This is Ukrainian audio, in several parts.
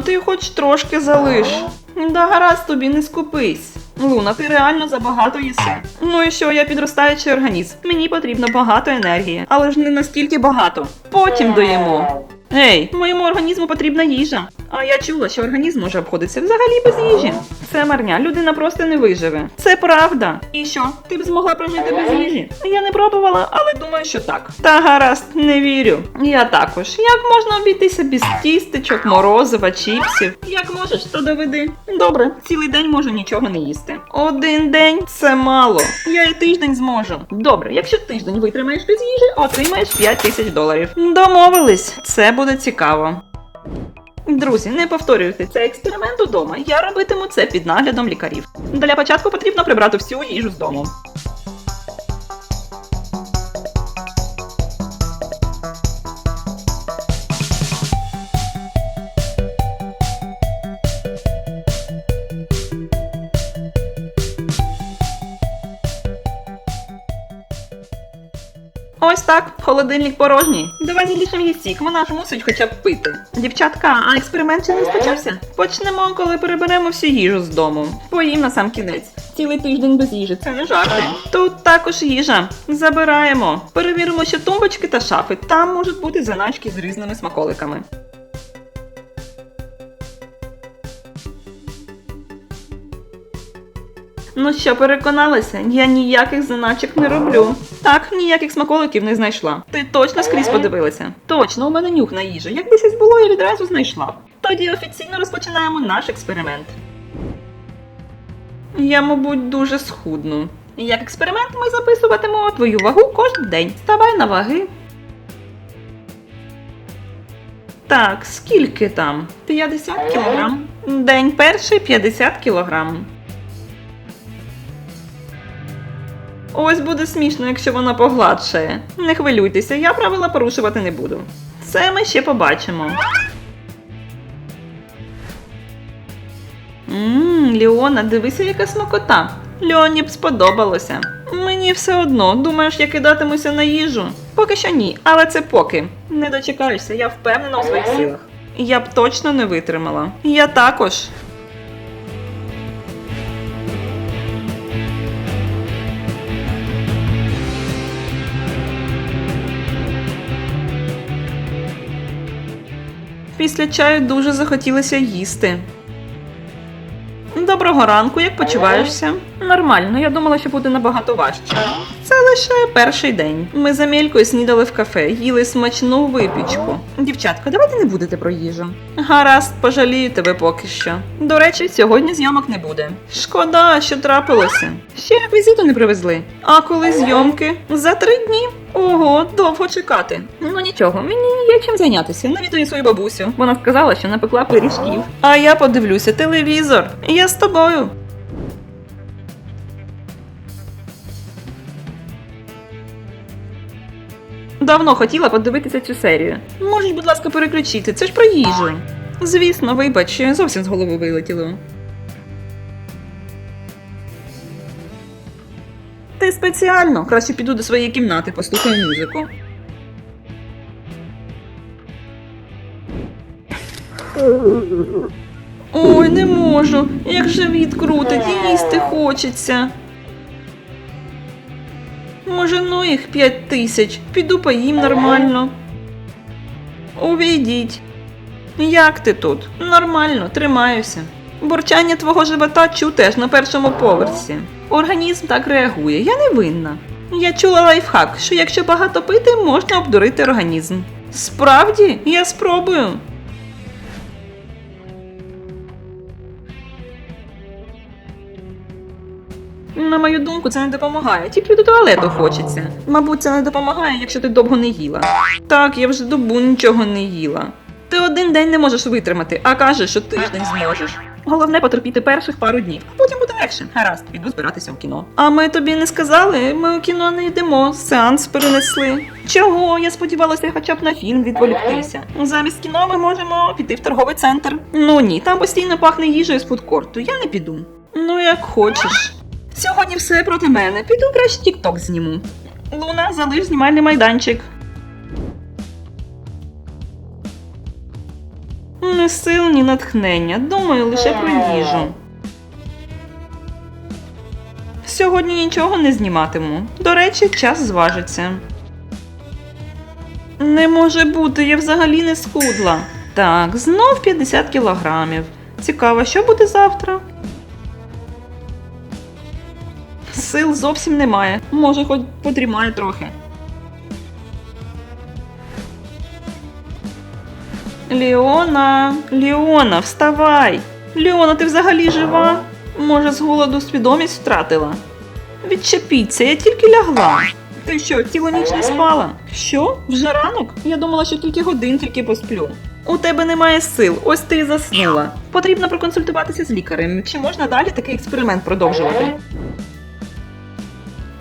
Луна, ти хоч трошки залиш. Да гаразд тобі, не скупись. Луна, ти реально забагато їси. Ну і що, я підростаючий організм. Мені потрібно багато енергії, але ж не настільки багато. Потім доїмо. Ей, моєму організму потрібна їжа. А я чула, що організм може обходитися взагалі без їжі. Це марня, людина просто не виживе. Це правда. І що? Ти б змогла прожити без їжі? Я не пробувала, але думаю, що так. Та гаразд, не вірю. Я також. Як можна обійтися без тістечок, морозива, чіпсів? Як можеш, то доведи. Добре, цілий день можу нічого не їсти. Один день це мало. Я і тиждень зможу. Добре, якщо тиждень витримаєш без їжі, отримаєш 5 тисяч доларів. Домовились, це буде цікаво. Друзі, не повторюйте цей експеримент удома. Я робитиму це під наглядом лікарів. Для початку потрібно прибрати всю їжу з дому. Так, холодильник порожній. Давай залишимо її сік, вона ж мусить хоча б пити. Дівчатка, а експеримент ще не розпочався. Почнемо, коли переберемо всю їжу з дому. Поїм на сам кінець. Цілий тиждень без їжі, це не жарти. Тут також їжа. Забираємо. Перевіримо ще тумбочки та шафи. Там можуть бути заначки з різними смаколиками. Ну що, переконалася? Я ніяких заначок не роблю. Так, ніяких смаколиків не знайшла. Ти точно скрізь подивилася? Точно, у мене нюх на їжу. Якби щось було, я відразу знайшла. Тоді офіційно розпочинаємо наш експеримент. Я, мабуть, дуже схудну. Як експеримент ми записуватимемо твою вагу кожен день. Ставай на ваги. Так, скільки там? 50 кілограм. День перший 50 кілограм. Ось буде смішно, якщо вона погладшає. Не хвилюйтеся, я правила порушувати не буду. Це ми ще побачимо. Ммм, Ліона, дивися, яка смакота. Льоні б сподобалося. Мені все одно, думаєш, я кидатимуся на їжу? Поки що ні, але це поки. Не дочекаєшся, я впевнена у своїх силах. Я б точно не витримала. Я також. Після чаю дуже захотілося їсти. Доброго ранку, як почуваєшся? Нормально, я думала, що буде набагато важче. Це лише перший день. Ми з Амелькою снідали в кафе, їли смачну випічку. Дівчатка, давайте не будете про їжу. Гаразд, пожалію тебе поки що. До речі, сьогодні зйомок не буде. Шкода, що трапилося. Ще реквізиту не привезли. А коли зйомки? За три дні. Ого, довго чекати. Ну нічого, мені є чим зайнятися. Навідую свою бабусю. Вона сказала, що напекла пиріжків. А я подивлюся телевізор. Я з тобою. Давно хотіла подивитися цю серію. Можеш, будь ласка, переключити, це ж про їжу. Звісно, вибач, зовсім з голови вилетіло. Спеціально. Краще піду до своєї кімнати, послухаю музику. Ой, не можу. Як живіт крутить і їсти хочеться. Може, ну їх п'ять тисяч. Піду поїм нормально. Увійдіть. Як ти тут? Нормально, тримаюся. Бурчання твого живота чу теж на першому поверсі. Організм так реагує, я не винна. Я чула лайфхак, що якщо багато пити, можна обдурити організм. Справді, я спробую. На мою думку, це не допомагає. Тільки до туалету хочеться. Мабуть, це не допомагає, якщо ти довго не їла. Так, я вже добу нічого не їла. Ти один день не можеш витримати, а кажеш, що тиждень зможеш. Головне потерпіти перших пару днів, а потім буде легше. Гаразд, піду збиратися в кіно. А ми тобі не сказали, ми у кіно не йдемо, сеанс перенесли. Чого? Я сподівалася хоча б на фільм відволіктися. Замість кіно ми можемо піти в торговий центр. Ну ні, там постійно пахне їжею з фудкорту, я не піду. Ну як хочеш. Сьогодні все проти мене. Піду краще тік-ток зніму. Луна, залиш знімальний майданчик. Ні сил, ні натхнення. Думаю лише про їжу. Сьогодні нічого не зніматиму. До речі, час зважиться. Не може бути, я взагалі не схудла. Так, знов 50 кілограмів. Цікаво, що буде завтра? Сил зовсім немає. Може, хоч подрімає трохи. Ліона, Ліона, вставай! Ліона, ти взагалі жива? Може, з голоду свідомість втратила? Відчепіться, я тільки лягла. Ти що, цілу ніч не спала? Що? Вже ранок? Я думала, що тільки годин тільки посплю. У тебе немає сил, ось ти і заснула. Потрібно проконсультуватися з лікарем. Чи можна далі такий експеримент продовжувати?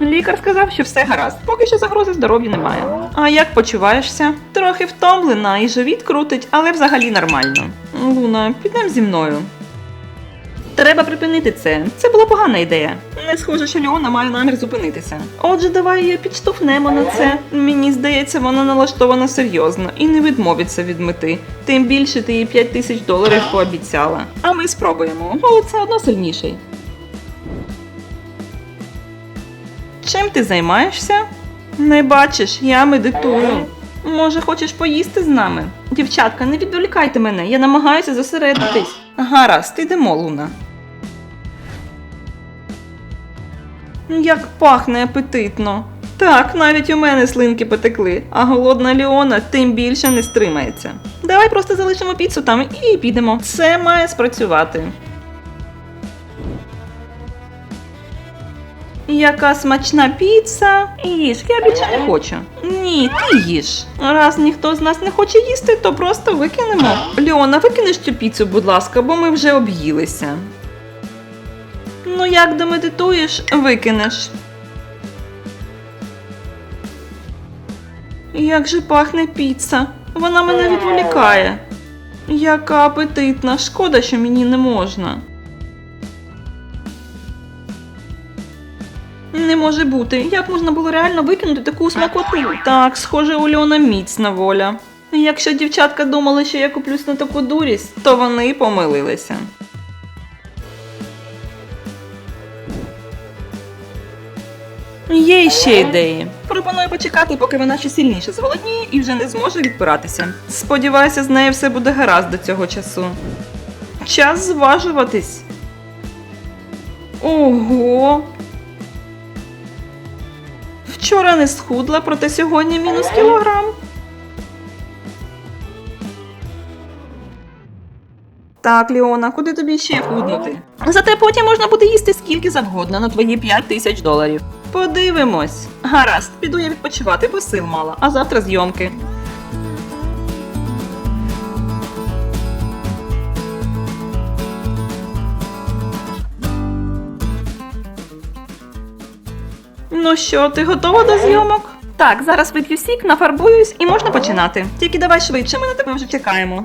Лікар сказав, що все гаразд, поки що загрози здоров'ю немає. А як почуваєшся? Трохи втомлена і живіт крутить, але взагалі нормально. Луна, підемо зі мною. Треба припинити це. Це була погана ідея. Не схоже, що Леона має намір зупинитися. Отже, давай її підштовхнемо на це. Мені здається, вона налаштована серйозно і не відмовиться від мети. Тим більше ти їй 5 тисяч доларів пообіцяла. А ми спробуємо. Голод все одно сильніший. Чим ти займаєшся? Не бачиш, я медитую. Може, хочеш поїсти з нами? Дівчатка, не відволікайте мене, я намагаюся зосередитись. Гаразд, ідемо, Луна. Як пахне апетитно. Так, навіть у мене слинки потекли, а голодна Ліона тим більше не стримається. Давай просто залишимо піцу там і підемо. Це має спрацювати. Яка смачна піца. Їж, я більше не хочу. Ні, ти їж. Раз ніхто з нас не хоче їсти, то просто викинемо. Леона, викинеш цю піцу, будь ласка, бо ми вже об'їлися. Ну, як домедитуєш, викинеш. Як же пахне піца. Вона мене відволікає. Яка апетитна, шкода, що мені не можна. Не може бути. Як можна було реально викинути таку смакоту? Так, схоже, у Льона міцна воля. Якщо дівчатка думали, що я куплюсь на таку дурість, то вони помилилися. Є ще ідеї. Пропоную почекати, поки вона ще сильніше зголодніє і вже не зможе відпиратися. Сподіваюся, з нею все буде гаразд до цього часу. Час зважуватись. Ого, Вчора не схудла, проте сьогодні мінус кілограм. Так, Ліона, куди тобі ще худнути? Зате потім можна буде їсти скільки завгодно на твої 5 тисяч доларів. Подивимось. Гаразд, піду я відпочивати, бо сил мала, а завтра зйомки. Ну що, ти готова до зйомок? Так, зараз вип'ю сік, нафарбуюсь і можна починати. Тільки давай швидше, ми на тебе вже чекаємо.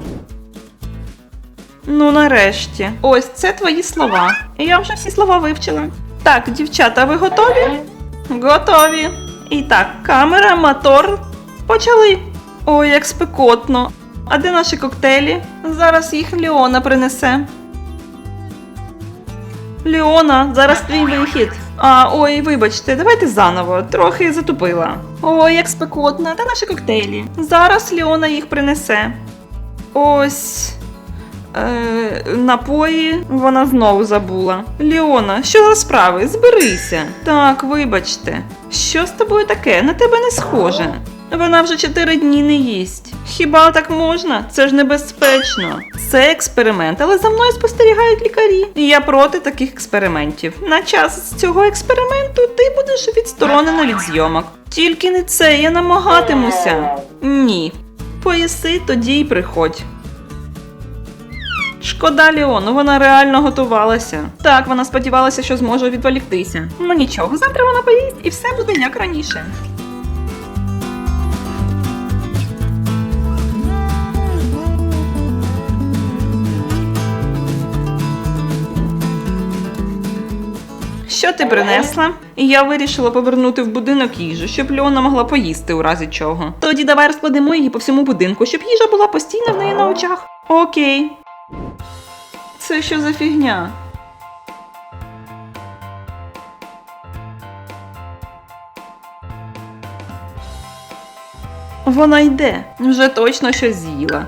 Ну, нарешті. Ось це твої слова. Я вже всі слова вивчила. Так, дівчата, ви готові? Готові. І так, камера, мотор. Почали. Ой, як спекотно. А де наші коктейлі? Зараз їх Ліона принесе. Ліона, зараз твій вихід. А, ой, вибачте, давайте заново. Трохи затупила. Ой, як спекотно, та наші коктейлі. Зараз Ліона їх принесе. Ось. Е, напої вона знову забула. Ліона, що за справи? Зберися. Так, вибачте. Що з тобою таке? На тебе не схоже. Вона вже чотири дні не їсть. Хіба так можна? Це ж небезпечно. Це експеримент, але за мною спостерігають лікарі. І я проти таких експериментів. На час цього експерименту ти будеш відсторонена від зйомок. Тільки не це, я намагатимуся. Ні. Поїси, тоді й приходь. Шкода Ліону, вона реально готувалася. Так, вона сподівалася, що зможе відволіктися. Ну нічого, завтра вона поїсть і все буде як раніше. Що ти принесла? Я вирішила повернути в будинок їжу, щоб Льона могла поїсти у разі чого. Тоді давай розкладемо її по всьому будинку, щоб їжа була постійно в неї на очах. Окей. Це що за фігня? Вона йде, вже точно щось з'їла.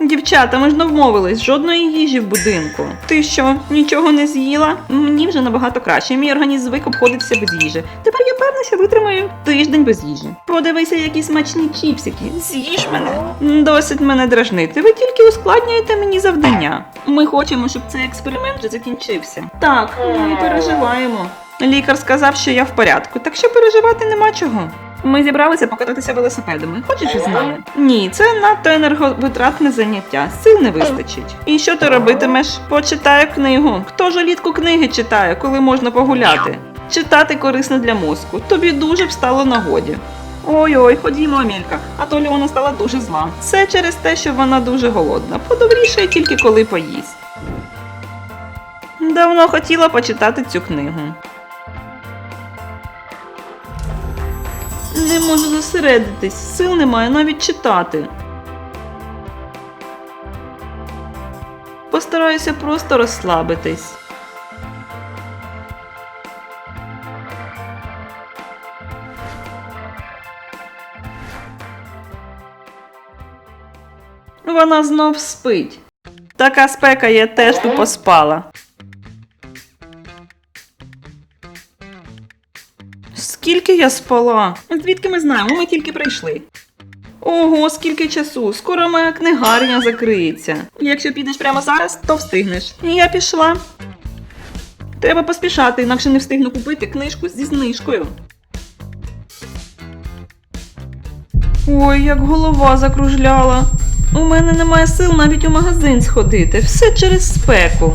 Дівчата, ми ж не вмовились, жодної їжі в будинку. Ти що, нічого не з'їла? Мені вже набагато краще. Мій організм звик обходитися без їжі. Тепер я певна, що витримаю тиждень без їжі. Подивися, які смачні чіпсики. З'їж мене. Досить мене дражнити. Ви тільки ускладнюєте мені завдання. Ми хочемо, щоб цей експеримент вже закінчився. Так, ми переживаємо. Лікар сказав, що я в порядку, так що переживати нема чого. Ми зібралися покататися велосипедами. Хочеш із нами? Ні, це надто енерговитратне заняття. Сил не вистачить. І що ти робитимеш? Почитаю книгу. Хто ж улітку книги читає, коли можна погуляти? Читати корисно для мозку. Тобі дуже б стало нагоді. Ой-ой, ходімо, Амелька, а то Леона стала дуже зла. Це через те, що вона дуже голодна. Подобрішає тільки коли поїсть. Давно хотіла почитати цю книгу. Не можу зосередитись, сил немає навіть читати. Постараюся просто розслабитись. Вона знов спить. Така спека я теж тупо спала. Я спала? Звідки ми знаємо? Ми тільки прийшли. Ого, скільки часу! Скоро моя книгарня закриється. Якщо підеш прямо зараз, то встигнеш. Я пішла. Треба поспішати, інакше не встигну купити книжку зі знижкою. Ой, як голова закружляла. У мене немає сил навіть у магазин сходити. Все через спеку.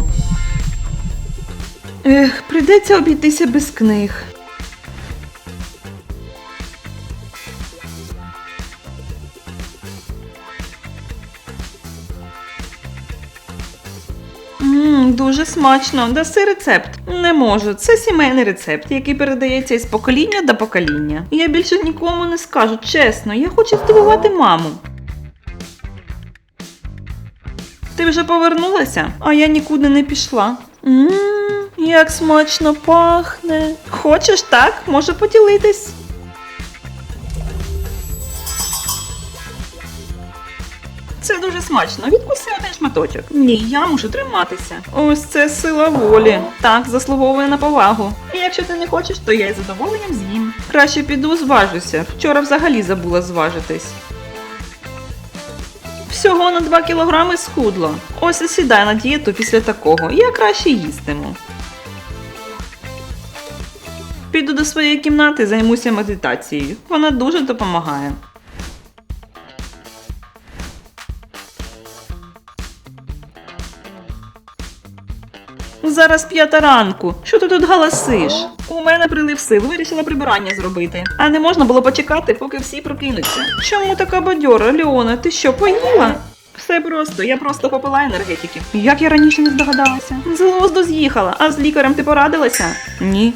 Ех, прийдеться обійтися без книг. Дуже смачно. Даси рецепт. Не можу. Це сімейний рецепт, який передається із покоління до покоління. Я більше нікому не скажу, чесно, я хочу здивувати маму. Ти вже повернулася, а я нікуди не пішла. Ммм, як смачно пахне. Хочеш так? Можу поділитись. Дуже смачно. Відкуси один шматочок. Ні, я мушу триматися. Ось це сила волі. Так, заслуговує на повагу. І якщо ти не хочеш, то я із задоволенням з'їм. Краще піду зважуся. Вчора взагалі забула зважитись. Всього на 2 кілограми схудло. Ось і сідай на дієту після такого. Я краще їстиму. Піду до своєї кімнати, займуся медитацією. Вона дуже допомагає. Зараз п'ята ранку. Що ти тут галасиш? У мене прилив сил, вирішила прибирання зробити. А не можна було почекати, поки всі прокинуться. Чому така бадьора, Леона? Ти що, поїла? Все просто, я просто попила енергетики. Як я раніше не здогадалася? З глузду з'їхала, а з лікарем ти порадилася? Ні.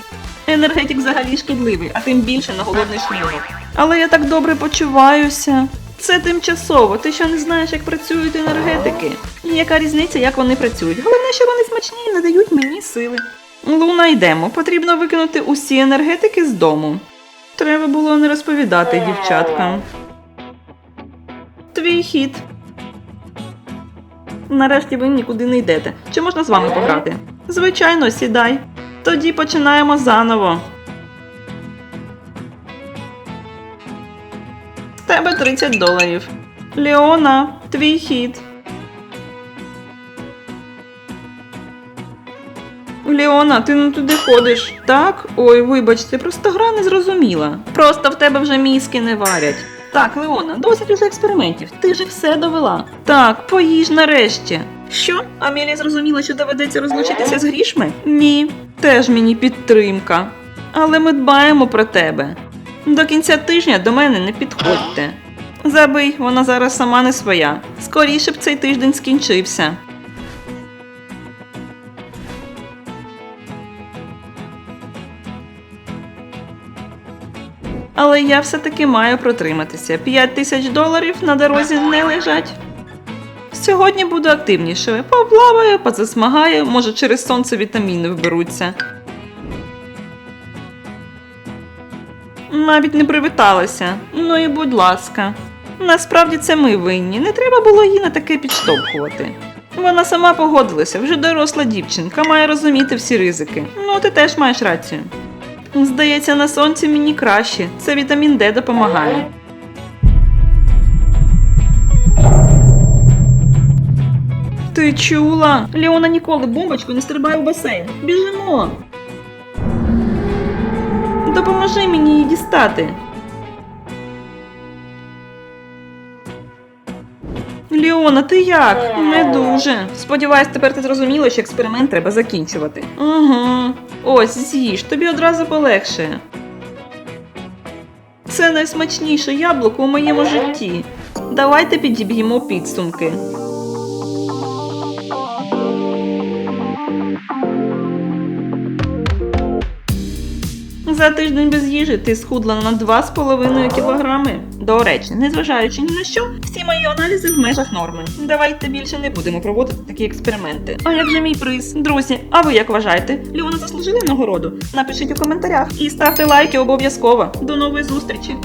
Енергетик взагалі шкідливий, а тим більше на голодний шлунок. Але я так добре почуваюся. Це тимчасово. Ти що не знаєш, як працюють енергетики? І Яка різниця, як вони працюють? Головне, що вони смачні і надають мені сили. Луна, йдемо. Потрібно викинути усі енергетики з дому. Треба було не розповідати дівчаткам. Твій хід. Нарешті ви нікуди не йдете. Чи можна з вами пограти? Звичайно, сідай. Тоді починаємо заново. Тебе 30 доларів. Леона, твій хід. Леона, ти не туди ходиш. Так? Ой, вибачте, просто гра не зрозуміла. Просто в тебе вже мізки не варять. Так, Леона, досить уже експериментів. Ти ж все довела. Так, поїж нарешті. Що? Амелія зрозуміла, що доведеться розлучитися з грішми? Ні, теж мені підтримка. Але ми дбаємо про тебе. До кінця тижня до мене не підходьте. Забий, вона зараз сама не своя. Скоріше б цей тиждень скінчився. Але я все-таки маю протриматися. П'ять тисяч доларів на дорозі не лежать. Сьогодні буду активнішою. Поплаваю, позасмагаю, може через сонце вітаміни вберуться. Навіть не привіталася. Ну і будь ласка. Насправді це ми винні. Не треба було її на таке підштовхувати. Вона сама погодилася, вже доросла дівчинка, має розуміти всі ризики. Ну, ти теж маєш рацію. Здається, на сонці мені краще. Це вітамін Д допомагає. Ти чула? Леона ніколи бомбочку не стрибає у басейн. Біжимо. Допоможи мені її дістати. Ліона, ти як? Не дуже. Сподіваюсь, тепер ти зрозуміла, що експеримент треба закінчувати. Угу. Ось, з'їж, тобі одразу полегшає. Це найсмачніше яблуко у моєму житті. Давайте підіб'ємо підсумки. За тиждень без їжі ти схудла на 2,5 кілограми. До речі, незважаючи ні на що, всі мої аналізи в межах норми. Давайте більше не будемо проводити такі експерименти. А як же мій приз? Друзі, а ви як вважаєте? Ліона заслужили нагороду? Напишіть у коментарях і ставте лайки обов'язково. До нової зустрічі!